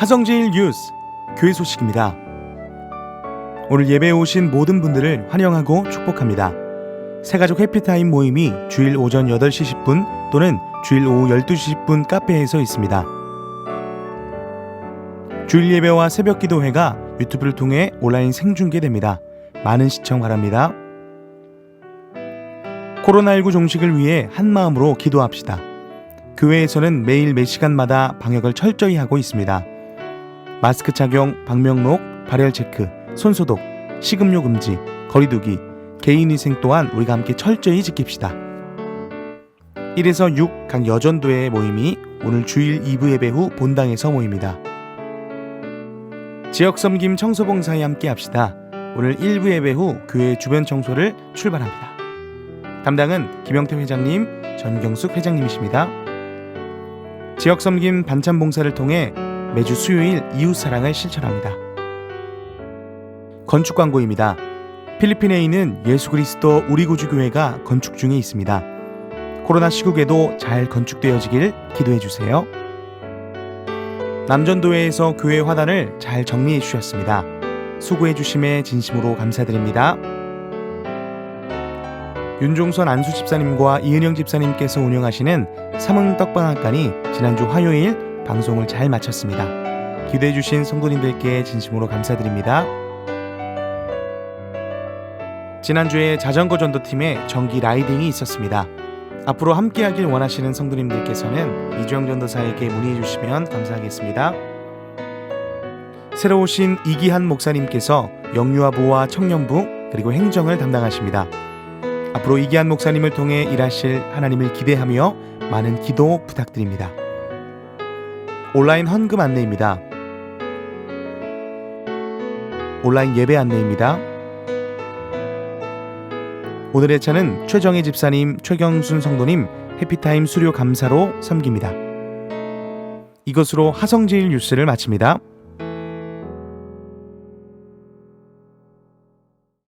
하성제일 뉴스 교회 소식입니다. 오늘 예배에 오신 모든 분들을 환영하고 축복합니다. 새가족 해피타임 모임이 주일 오전 8시 10분 또는 주일 오후 12시 10분 카페에서 있습니다. 주일 예배와 새벽 기도회가 유튜브를 통해 온라인 생중계됩니다. 많은 시청 바랍니다. 코로나19 종식을 위해 한 마음으로 기도합시다. 교회에서는 매일 몇 시간마다 방역을 철저히 하고 있습니다. 마스크 착용, 방명록, 발열 체크, 손소독, 식음료 금지, 거리두기, 개인위생 또한 우리가 함께 철저히 지킵시다. 1에서 6 각 여전도의 모임이 오늘 주일 2부 예배 후 본당에서 모입니다. 지역 섬김 청소봉사에 함께 합시다. 오늘 1부 예배 후 교회 주변 청소를 출발합니다. 담당은 김영태 회장님, 전경숙 회장님이십니다. 지역 섬김 반찬 봉사를 통해 매주 수요일 이웃 사랑을 실천합니다. 건축 광고입니다. 필리핀에 있는 예수 그리스도 우리 구주 교회가 건축 중에 있습니다. 코로나 시국에도 잘 건축되어지길 기도해 주세요. 남전도회에서 교회 화단을 잘 정리해 주셨습니다. 수고해 주심에 진심으로 감사드립니다. 윤종선 안수 집사님과 이은영 집사님께서 운영하시는 삼흥 떡방학관이 지난주 화요일 방송을 잘 마쳤습니다. 기대해 주신 성도님들께 진심으로 감사드립니다. 지난주에 자전거 전도팀의 정기 라이딩이 있었습니다. 앞으로 함께하길 원하시는 성도님들께서는 이주영 전도사에게 문의해 주시면 감사하겠습니다. 새로 오신 이기한 목사님께서 영유아부와 청년부 그리고 행정을 담당하십니다. 앞으로 이기한 목사님을 통해 일하실 하나님을 기대하며 많은 기도 부탁드립니다. 온라인 헌금 안내입니다. 온라인 예배 안내입니다. 오늘의 차는 최정희 집사님, 최경순 성도님 해피타임 수료 감사로 섬깁니다. 이것으로 하성제일 뉴스를 마칩니다.